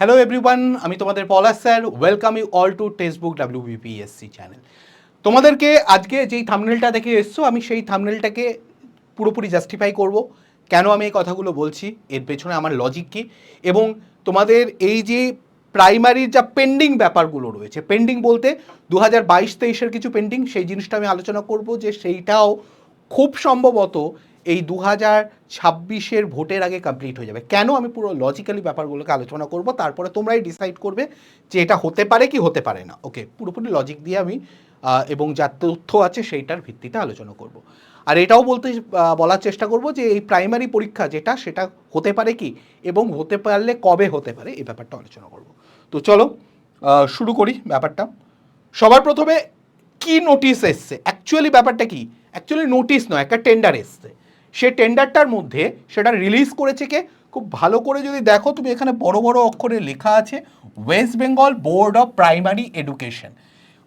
Hello everyone আমি তোমাদের Palash sir. Welcome you all to textbook WBPSC channel তোমাদেরকে আজকে যেই থামনেলটা দেখে এসছো, আমি সেই থামনেলটাকে পুরোপুরি জাস্টিফাই করব। কেন আমি এই কথাগুলো বলছি? এর পেছনে আমার লজিক কী? এবং তোমাদের এই যে প্রাইমারির যা পেন্ডিং ব্যাপারগুলো রয়েছে পেন্ডিং বলতে দু হাজার বাইশ তেইশের কিছু পেন্ডিং সেই জিনিসটা আমি আলোচনা করব যে সেইটাও খুব সম্ভবত এই দু হাজার ছাব্বিশের ভোটের আগে কমপ্লিট হয়ে যাবে। কেন আমি পুরো লজিক্যালি ব্যাপারগুলোকে আলোচনা করব? তারপরে তোমরাই ডিসাইড করবে যে এটা হতে পারে কি হতে পারে না। ওকে পুরোপুরি লজিক দিয়ে আমি এবং যা তথ্য আছে সেইটার ভিত্তিতে আলোচনা করব। আর এটাও বলতে বলার চেষ্টা করব যে এই প্রাইমারি পরীক্ষা যেটা, সেটা হতে পারে কি? এবং হতে পারলে কবে হতে পারে? এই ব্যাপারটা আলোচনা করব। তো চলো শুরু করি ব্যাপারটা। সবার প্রথমে কি নোটিশ এসছে? অ্যাকচুয়ালি ব্যাপারটা কি? অ্যাকচুয়ালি নোটিশ নয়, একটা টেন্ডার এসছে। সে টেন্ডারটার মধ্যে সেটা রিলিজ করেছে কে? খুব ভালো করে যদি দেখো, তুমি এখানে বড় বড় অক্ষরে লেখা আছে West Bengal board of primary education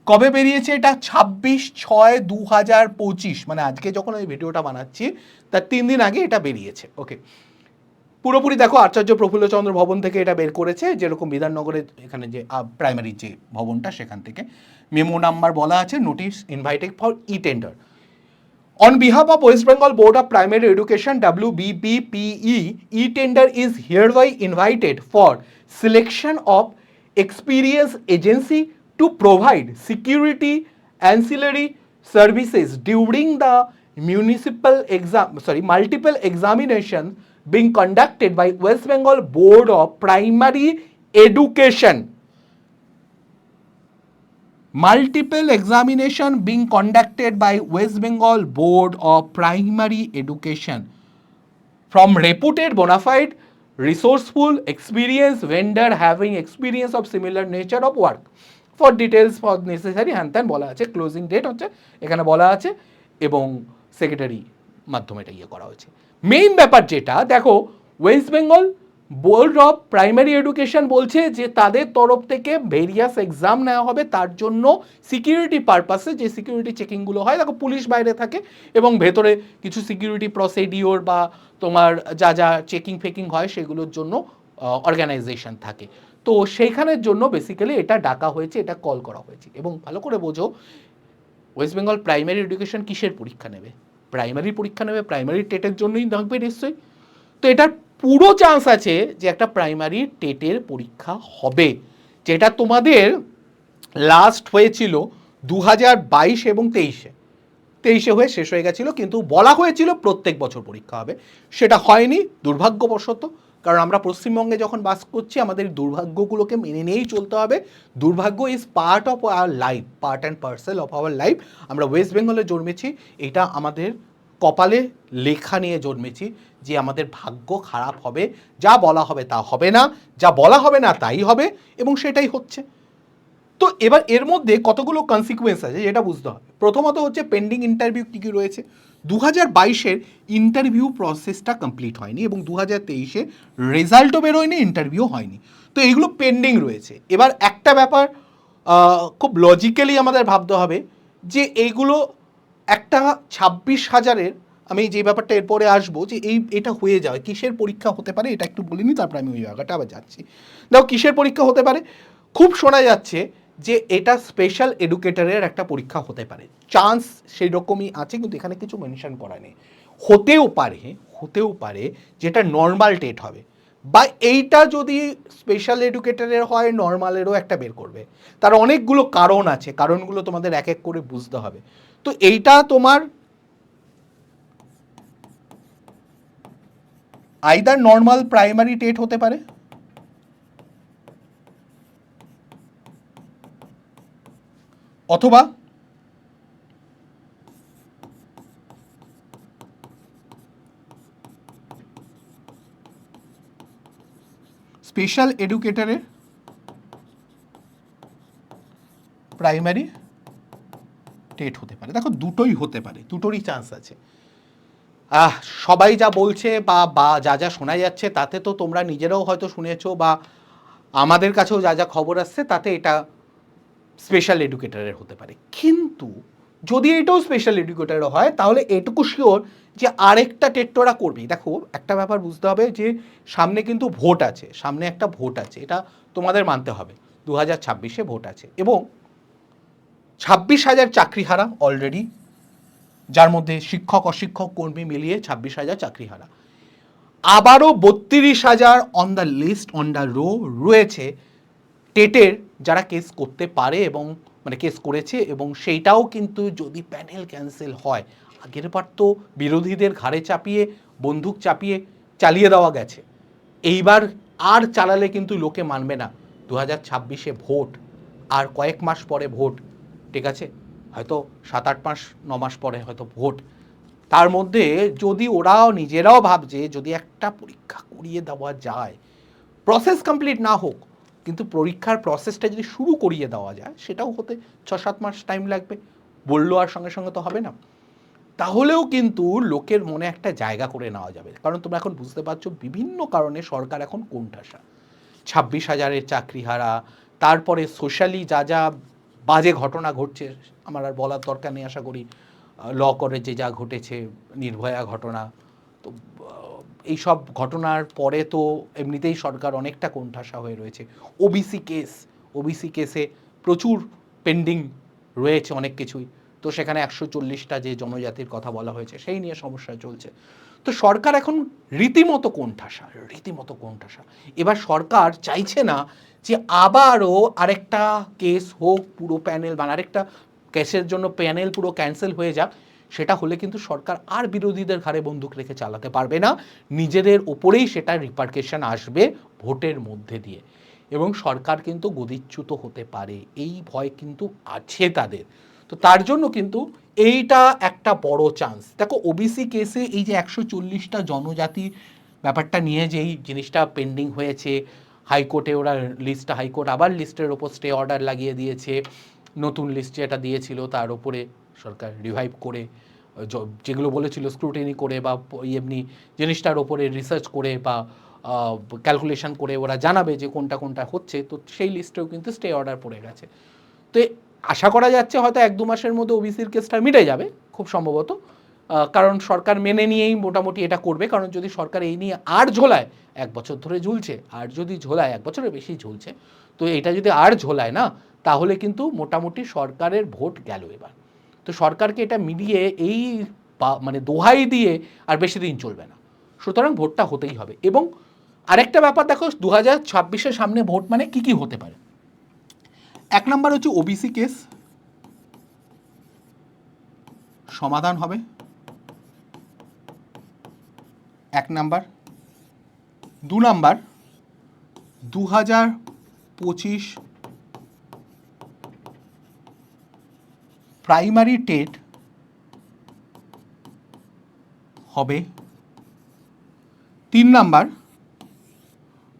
কবে বেরিয়েছে এটা? ছাব্বিশ ছয় দু হাজার পঁচিশ। মানে আজকে যখন আমি ভিডিওটা বানাচ্ছি, তার তিন দিন আগে এটা বেরিয়েছে। ওকে পুরোপুরি দেখো, আচার্য প্রফুল্লচন্দ্র ভবন থেকে এটা বের করেছে, যেরকম বিধাননগরের এখানে যে প্রাইমারি যে ভবনটা, সেখান থেকে। মেমো নাম্বার বলা আছে notice invited for e tender On behalf of West Bengal Board of Primary Education WBBPE, e-tender is hereby invited for selection of experienced agency to provide security ancillary services during the municipal exam sorry multiple examination being conducted by West Bengal Board of Primary Education multiple examination being conducted by West Bengal board of primary education from reputed bonafide resourceful experience vendor having experience of similar nature of work for details for necessary হ্যান ত্যান বলা আছে। Closing date হচ্ছে, এখানে বলা আছে, এবং secretary মাধ্যমে এটা ইয়ে করা হয়েছে। মেইন ব্যাপার যেটা, দেখো West Bengal board of primary education বলছে যে তাদের তরফ থেকে ভেরিয়াস এক্সাম নেওয়া হবে। তার জন্য সিকিউরিটি পারপাসে যে সিকিউরিটি চেকিংগুলো হয়, দেখো পুলিশ বাইরে থাকে এবং ভেতরে কিছু সিকিউরিটি প্রসিডিওর বা তোমার যা যা চেকিং ফেকিং হয়, সেগুলোর জন্য অর্গানাইজেশন থাকে। তো সেইখানের জন্য বেসিক্যালি এটা ডাকা হয়েছে, এটা কল করা হয়েছে। এবং ভালো করে বোঝো ওয়েস্ট বেঙ্গল প্রাইমারি এডুকেশন কিসের পরীক্ষা নেবে? প্রাইমারি পরীক্ষা নেবে প্রাইমারি টেটের জন্যই থাকবে নিশ্চয়ই। তো এটার পুরো চান্স আছে যে একটা প্রাইমারি টেটের পরীক্ষা হবে। যেটা তোমাদের লাস্ট হয়েছিল দু হাজার বাইশ এবং তেইশে। তেইশে হয়ে শেষ হয়ে গেছিল, কিন্তু বলা হয়েছিল প্রত্যেক বছর পরীক্ষা হবে। সেটা হয়নি, দুর্ভাগ্যবশত, কারণ আমরা পশ্চিমবঙ্গে যখন বাস করছি, আমাদের দুর্ভাগ্যগুলোকে মেনে নিয়েই চলতে হবে। দুর্ভাগ্য is part of our life part and parcel of our life আমরা ওয়েস্ট বেঙ্গলে জন্মেছি, এটা আমাদের কপালে লেখা নিয়ে জন্মেছি যে আমাদের ভাগ্য খারাপ হবে, যা বলা হবে তা হবে না, যা বলা হবে না তাই হবে এবং সেটাই হচ্ছে। তো এবার এর মধ্যে কতগুলো কনসিকুয়েন্স আছে যেটা বুঝতে হবে। প্রথমত হচ্ছে পেন্ডিং ইন্টারভিউ কী কী রয়েছে? দু হাজার বাইশের ইন্টারভিউ প্রসেসটা কমপ্লিট হয়নি এবং দু হাজার তেইশে রেজাল্টও বেরোয়নি ইন্টারভিউ হয়নি। তো এইগুলো পেন্ডিং রয়েছে। এবার একটা ব্যাপার খুব লজিক্যালি আমাদের ভাবতে হবে যে এইগুলো একটা ছাব্বিশ হাজারের, আমি যে ব্যাপারটা এরপরে আসব যে এই, এটা হয়ে যাবে কিসের পরীক্ষা হতে পারে এটা একটু বলিনি তারপরে আমি ওই জায়গাটা আবার যাচ্ছি। দেখো, কিসের পরীক্ষা হতে পারে? খুব শোনা যাচ্ছে যে এটা স্পেশাল এডুকেটরের একটা পরীক্ষা হতে পারে। চান্স সেই রকমই আছে, কিন্তু এখানে কিছু মেনশন করা নেই। হতেও পারে হতেও পারে যেটা নর্মাল টেট হবে। বা এইটা যদি স্পেশাল এডুকেটরের হয় নর্মালেরও একটা বের করবে। তার অনেকগুলো কারণ আছে, কারণগুলো তোমাদের এক এক করে বুঝতে হবে। তো এইটা তোমার আইদার নর্মাল প্রাইমারি টেট হতে পারে অথবা স্পেশাল এডুকেটরের প্রাইমারি টেট হতে পারে। দেখো দুটোই হতে পারে দুটোরই চান্স আছে। আহ, সবাই যা বলছে বা বা যা যা শোনা যাচ্ছে তাতে তো তোমরা নিজেরাও হয়তো শুনেছো বা আমাদের কাছেও যা যা খবর আসছে তাতে এটা স্পেশাল এডুকেটরের হতে পারে। কিন্তু যদি এটাও স্পেশাল এডুকেটর হয় তাহলে এটুকু শিওর যে আরেকটা টেট্টরা করবেই। দেখো একটা ব্যাপার বুঝতে হবে যে সামনে কিন্তু ভোট আছে সামনে একটা ভোট আছে এটা তোমাদের মানতে হবে। দু হাজার ছাব্বিশে ভোট আছে এবং ছাব্বিশ হাজার চাকরি হারা অলরেডি যার মধ্যে শিক্ষক, অশিক্ষক, কর্মী মিলিয়ে ছাব্বিশ হাজার চাকরি হারা আবারও বত্রিশ হাজার on the list on the row রয়েছে টেটের, যারা কেস করতে পারে এবং মানে কেস করেছে এবং সেইটাও কিন্তু যদি প্যানেল ক্যান্সেল হয়, আগের বার তো বিরোধীদের ঘাড়ে চাপিয়ে, বন্দুক চাপিয়ে চালিয়ে দেওয়া গেছে। এইবার আর চালালে কিন্তু লোকে মানবে না। দু হাজার ছাব্বিশে ভোট, আর কয়েক মাস পরে ভোট। ঠিক আছে? হয়তো সাত আট মাস, ন মাস পরে হয়তো ভোট। তার মধ্যে যদি ওরাও নিজেরাও ভাবছে, যদি একটা পরীক্ষা করিয়ে দেওয়া যায় প্রসেস কমপ্লিট না হোক, কিন্তু পরীক্ষার প্রসেসটা যদি শুরু করিয়ে দেওয়া যায়, সেটাও হতে ছ সাত মাস টাইম লাগবে। বলল আর সঙ্গে সঙ্গে তো হবে না। তাহলেও কিন্তু লোকের মনে একটা জায়গা করে নেওয়া যাবে। কারণ তোমরা এখন বুঝতে পারছ বিভিন্ন কারণে সরকার এখন কোণঠাসা। ছাব্বিশ হাজারের চাকরি হারা তারপরে সোশ্যালি যা যা বাজে ঘটনা ঘটছে আমার আর বলার দরকার নেই আশা করি ল করে যে যা ঘটেছে নির্ভয়া ঘটনা। তো আহ, এইসব ঘটনার পরে তো এমনিতেই সরকার অনেকটা কোণঠাসা হয়ে রয়েছে। ওবিসি কেস ওবিসি কেসে প্রচুর পেন্ডিং রয়েছে অনেক কিছুই। তো সেখানে একশো চল্লিশটা যে জনজাতির কথা বলা হয়েছে সেই নিয়ে সমস্যা চলছে। তো সরকার এখন রীতিমতো কোণঠাসা রীতিমতো কোণঠাসা। এবার সরকার চাইছে না যে আবারও আরেকটা কেস হোক, পুরো প্যানেল মানে আরেকটা কেসের জন্য প্যানেল পুরো ক্যান্সেল হয়ে যাক, সেটা হলে কিন্তু সরকার আর বিরোধীদের ঘাড়ে বন্দুক রেখে চালাতে পারবে না। নিজেদের ওপরেই সেটা রিপার্কেশন আসবে ভোটের মধ্যে দিয়ে। এবং সরকার কিন্তু গদিচ্যুত হতে পারে, এই ভয় কিন্তু আছে তাদের। তো তার জন্য কিন্তু এইটা একটা বড় চান্স দেখো ওবিসি কেসে এই যে একশো চল্লিশটা জনজাতি ব্যাপারটা নিয়ে যে এই জিনিসটা পেন্ডিং হয়েছে হাইকোর্টে ওরা লিস্টটা হাইকোর্ট আবার লিস্টের ওপর স্টে অর্ডার লাগিয়ে দিয়েছে, নতুন লিস্ট যেটা দিয়েছিল তার ওপরে সরকার রিভাইভ করে যেগুলো বলেছিল স্ক্রুটিনি করে বা এমনি জিনিসটার ওপরে রিসার্চ করে বা ক্যালকুলেশন করে ওরা জানাবে যে কোনটা কোনটা হচ্ছে, তো সেই লিস্টেও কিন্তু স্টে অর্ডার পড়ে গেছে। তো আশা করা যাচ্ছে হয়তো এক দু মাসের মধ্যে ওবিসির কেসটা মিটে যাবে, খুব সম্ভবত। কারণ সরকার মেনে নিয়েই মোটামুটি এটা করবে, কারণ যদি সরকার এই নিয়ে আর ঝোলায়, এক বছর ধরে ঝুলছে, আর যদি ঝোলায়, এক বছরের বেশি ঝুলছে, তো এটা যদি আর ঝোলায় না, তাহলে কিন্তু মোটামুটি সরকারের ভোট গেল এবার। তো সরকারকে এটা মিলিয়ে এই মানে দোহাই দিয়ে আর বেশি দিন চলবে না। সুতরাং ভোটটা হতেই হবে। এবং আরেকটা ব্যাপার দেখো, দু হাজার ছাব্বিশের সামনে ভোট মানে কি কি হতে পারে? এক নম্বর হচ্ছে ওবিসি কেস সমাধান হবে। এক নাম্বার। দু নাম্বার। দু হাজার পঁচিশ প্রাইমারি টেট হবে। তিন নাম্বার।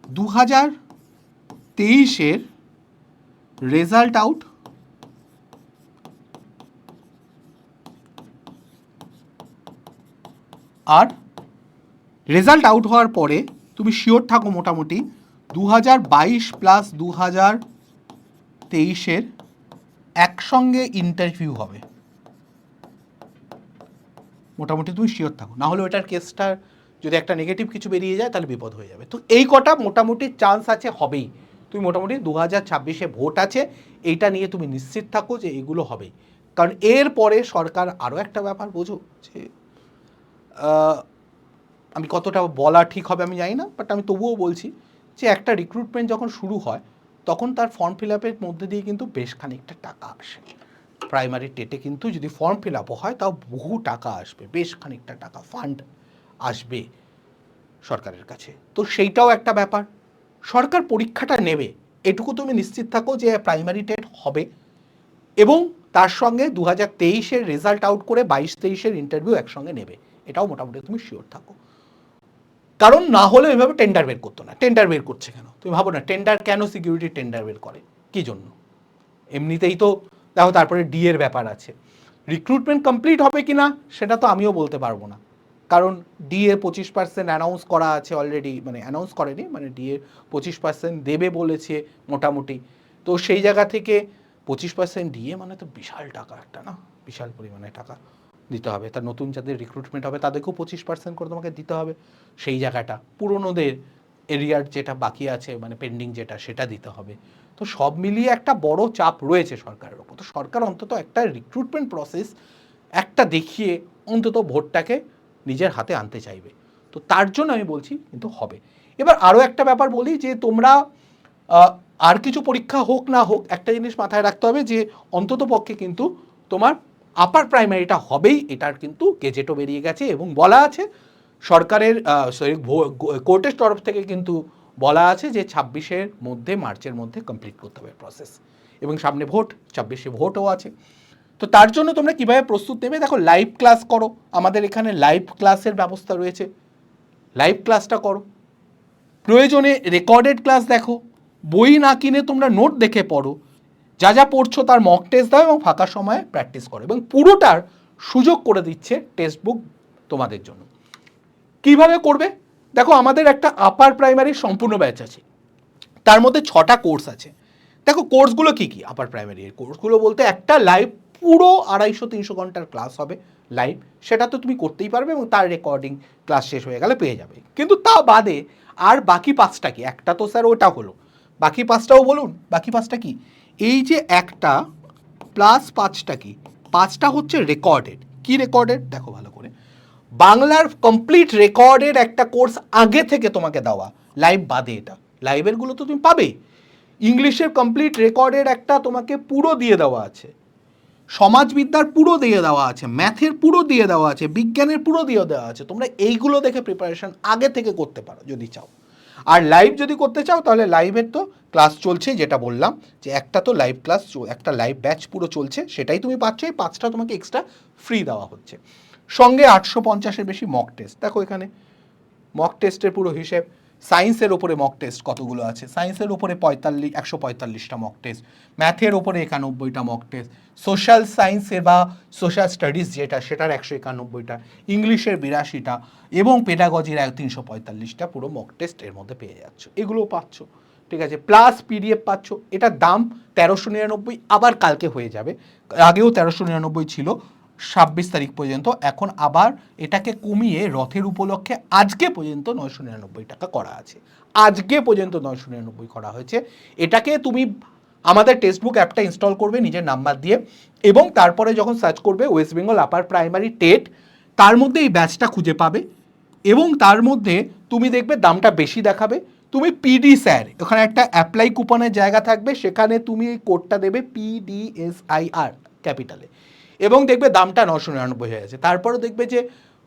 দু হাজার তেইশের রেজাল্ট আউট। আর রেজাল্ট আউট হওয়ার পরে তুমি শিওর থাকো মোটামুটি দু হাজার বাইশ প্লাস দু হাজার তেইশের একসঙ্গে ইন্টারভিউ হবে। মোটামুটি তুমি শিওর থাকো। না হলে ওটার কেসটার যদি একটা নেগেটিভ কিছু বেরিয়ে যায়, তাহলে বিপদ হয়ে যাবে। তো এই কটা মোটামুটি চান্স আছে হবেই। তুমি মোটামুটি দু হাজার ছাব্বিশে ভোট আছে, এইটা নিয়ে তুমি নিশ্চিত থাকো যে এগুলো হবেই কারণ এর পরে সরকার আরও একটা ব্যাপার বোঝো যে আমি কতটা বলা ঠিক হবে আমি জানি না বাট আমি তবুও বলছি যে একটা রিক্রুটমেন্ট যখন শুরু হয়, তখন তার ফর্ম ফিল আপের মধ্যে দিয়ে কিন্তু বেশ খানিকটা টাকা আসে। প্রাইমারি টেটে কিন্তু যদি ফর্ম ফিল আপও হয়, তাও বহু টাকা আসবে, বেশ খানিকটা টাকা ফান্ড আসবে সরকারের কাছে। তো সেইটাও একটা ব্যাপার। সরকার পরীক্ষাটা নেবে। এটুকু তুমি নিশ্চিত থাকো যে প্রাইমারি টেট হবে। এবং তার সঙ্গে দু হাজার তেইশের রেজাল্ট আউট করে বাইশ তেইশের ইন্টারভিউ একসঙ্গে নেবে। এটাও মোটামুটি তুমি শিওর থাকো। কারণ না হলে এভাবে টেন্ডার বের করতো না। টেন্ডার বের করছে কেন? তুমি ভাবো না টেন্ডার কেন সিকিউরিটি টেন্ডার বের করে? কি জন্য? এমনিতেই তো দেখো তারপরে ডি এর ব্যাপার আছে। রিক্রুটমেন্ট কমপ্লিট হবে কি না সেটা তো আমিও বলতে পারব না। কারণ ডিএ পঁচিশ পার্সেন্ট অ্যানাউন্স করা আছে অলরেডি মানে অ্যানাউন্স করেনি মানে ডিএ পঁচিশ পার্সেন্ট দেবে বলেছে মোটামুটি। তো সেই জায়গা থেকে পঁচিশ পার্সেন্ট ডিএ মানে তো বিশাল টাকা একটা না? বিশাল পরিমাণে টাকা দিতে হবে। তার নতুন যাদের রিক্রুটমেন্ট হবে, তাদেরকেও পঁচিশ পার্সেন্ট করে তোমাকে দিতে হবে। সেই জায়গাটা, পুরনোদের এরিয়ার যেটা বাকি আছে মানে পেন্ডিং যেটা, সেটা দিতে হবে। তো সব মিলিয়ে একটা বড় চাপ রয়েছে সরকারের ওপর। তো সরকার অন্তত একটা রিক্রুটমেন্ট প্রসেস একটা দেখিয়ে অন্তত ভোটটাকে নিজের হাতে আনতে চাইবে। তো তার জন্য আমি বলছি, কিন্তু হবে। এবার আরও একটা ব্যাপার বলি যে, তোমরা আর কিছু পরীক্ষা হোক না হোক, একটা জিনিস মাথায় রাখতে হবে যে, অন্তত পক্ষে কিন্তু তোমার আপার প্রাইমারিটা হবেই, এটার কিন্তু গেজেটও বেরিয়ে গেছে এবং বলা আছে, সরকারের সরি কোর্টের তরফ থেকে কিন্তু বলা আছে যে, ছাব্বিশের মধ্যে, মার্চের মধ্যে কমপ্লিট করতে হবে প্রসেস এবং সামনে ভোট, ছাব্বিশে ভোটও আছে। তো তার জন্য তোমরা কীভাবে প্রস্তুত নেবে? দেখো লাইভ ক্লাস করো। আমাদের এখানে লাইভ ক্লাসের ব্যবস্থা রয়েছে। লাইভ ক্লাসটা করো। প্রয়োজনে রেকর্ডেড ক্লাস দেখো। বই না কিনে তোমরা নোট দেখে পড়ো। যা যা পড়ছো তার মক টেস্ট দাও এবং ফাঁকা সময়ে প্র্যাকটিস করো। এবং পুরোটার সুযোগ করে দিচ্ছে টেক্সট বুক তোমাদের জন্য। কীভাবে করবে? দেখো, আমাদের একটা আপার প্রাইমারির সম্পূর্ণ ব্যাচ আছে। তার মধ্যে ছটা কোর্স আছে। দেখো কোর্সগুলো কি কি? আপার প্রাইমারি কোর্সগুলো বলতে একটা লাইভ পুরো আড়াইশো, তিনশো ঘণ্টার ক্লাস হবে লাইভ সেটা তো তুমি করতেই পারবে এবং তার রেকর্ডিং ক্লাস শেষ হয়ে গেলে পেয়ে যাবে। কিন্তু তা বাদে আর বাকি পাঁচটা কি? একটা তো স্যার ওটা হলো। বাকি পাঁচটাও বলুন। বাকি পাঁচটা কি? এই যে একটা প্লাস পাঁচটা কি? পাঁচটা হচ্ছে রেকর্ডেড কি রেকর্ডেড দেখো ভালো করে। বাংলার কমপ্লিট রেকর্ডের একটা কোর্স আগে থেকে তোমাকে দেওয়া। লাইভ বাদে এটা। লাইভেরগুলো তো তুমি পাবে। ইংলিশের কমপ্লিট রেকর্ডের একটা তোমাকে পুরো দিয়ে দেওয়া আছে। সমাজবিদ্যার পুরো দিয়ে দেওয়া আছে ম্যাথের পুরো দিয়ে দেওয়া আছে, বিজ্ঞানের পুরো দিয়ে দেওয়া আছে, তোমরা এইগুলো দেখে প্রিপারেশন আগে থেকে করতে পারো যদি চাও। আর লাইভ যদি করতে চাও, তাহলে লাইভের তো ক্লাস চলছে, যেটা বললাম যে একটা তো লাইভ ক্লাস একটা লাইভ ব্যাচ পুরো চলছে, সেটাই তুমি পাচ্ছ, এই পাঁচটা তোমাকে এক্সট্রা ফ্রি দেওয়া হচ্ছে। সঙ্গে আটশো পঞ্চাশের বেশি মক টেস্ট দেখো এখানে। মক টেস্টের পুরো হিসেব। সায়েন্সের ওপরে মক টেস্ট কতগুলো আছে? সায়েন্সের ওপরে পঁয়তাল্লিশ, একশো পঁয়তাল্লিশটা মক টেস্ট ম্যাথের ওপরে একানব্বইটা মক টেস্ট সোশ্যাল সায়েন্সের বা সোশ্যাল স্টাডিজ যেটা, সেটার একশো একানব্বইটা, ইংলিশের বিরাশিটা এবং পেডাগজির এক তিনশো পঁয়তাল্লিশটা পুরো মক টেস্ট এর মধ্যে পেয়ে যাচ্ছ। এগুলোও পাচ্ছ, ঠিক আছে? প্লাস পিডিএফ পাচ্ছ এটার দাম তেরোশো নিরানব্বই, আবার কালকে হয়ে যাবে। আগেও তেরোশো নিরানব্বই ছিল ছাব্বিশ তারিখ পর্যন্ত, এখন আবার এটাকে কমিয়ে রথের উপলক্ষে আজকে পর্যন্ত নয়শো নিরানব্বই টাকা করা আছে। আজকে পর্যন্ত নয়শো নিরানব্বই করা হয়েছে। এটাকে তুমি আমাদের টেক্সটবুক অ্যাপটা ইনস্টল করবে, নিজের নাম্বার দিয়ে, এবং তারপরে যখন সার্চ করবে West Bengal upper primary TET, তার মধ্যে এই ব্যাচটা খুঁজে পাবে, এবং তার মধ্যে তুমি দেখবে দামটা বেশি দেখাবে। তুমি পিডি স্যার ওখানে একটা অ্যাপ্লাই কুপনের জায়গা থাকবে, সেখানে তুমি এই কোডটা দেবে পিডিএসআইআর, ক্যাপিটালে। এবং দেখবে দামটা নশো নিরানব্বই হয়ে গেছে। তারপরে দেখবে যে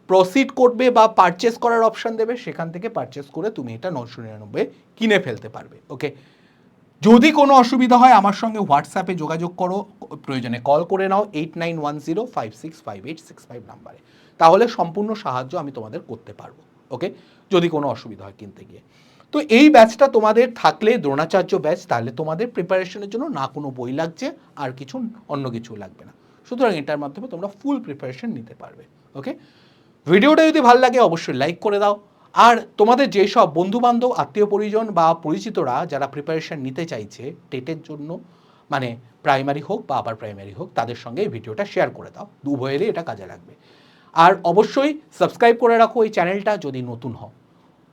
প্রসিড করবে বা পারচেস করার অপশান দেবে, সেখান থেকে পারচেস করে তুমি এটা নশো নিরানব্বই কিনে ফেলতে পারবে ওকে যদি কোনো অসুবিধা হয়, আমার সঙ্গে হোয়াটসঅ্যাপে যোগাযোগ করো, প্রয়োজনে কল করে নাও eight nine one zero five six five eight six five নাম্বারে। তাহলে সম্পূর্ণ সাহায্য আমি তোমাদের করতে পারব ওকে যদি কোনো অসুবিধা হয় কিনতে গিয়ে। তো এই ব্যাচটা তোমাদের থাকলে, দ্রোণাচার্য ব্যাচ তাহলে তোমাদের প্রিপারেশনের জন্য না কোনো বই লাগছে, আর কিছু অন্য কিছু লাগবে না। সুতরাং এটার মাধ্যমে তোমরা ফুল প্রিপারেশন নিতে পারবে ওকে ভিডিওটা যদি ভালো লাগে, অবশ্যই লাইক করে দাও। আর তোমাদের যেসব বন্ধুবান্ধব, আত্মীয় পরিজন বা পরিচিতরা যারা প্রিপারেশন নিতে চাইছে টেটের জন্য মানে প্রাইমারি হোক বা আবার প্রাইমারি হোক, তাদের সঙ্গে এই ভিডিওটা শেয়ার করে দাও। উভয়েরই এটা কাজে লাগবে। আর অবশ্যই সাবস্ক্রাইব করে রাখো এই চ্যানেলটা যদি নতুন হও।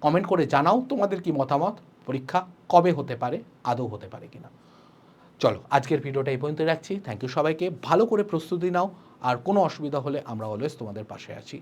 কমেন্ট করে জানাও তোমাদের কি মতামত। পরীক্ষা কবে হতে পারে, আদৌ হতে পারে কিনা। চলো, আজকের ভিডিওটা এই পর্যন্ত রাখছি। থ্যাংক ইউ সবাইকে। ভালো করে প্রস্তুতি নাও। আর কোনো অসুবিধা হলে আমরা অলওয়েজ তোমাদের পাশে আছি।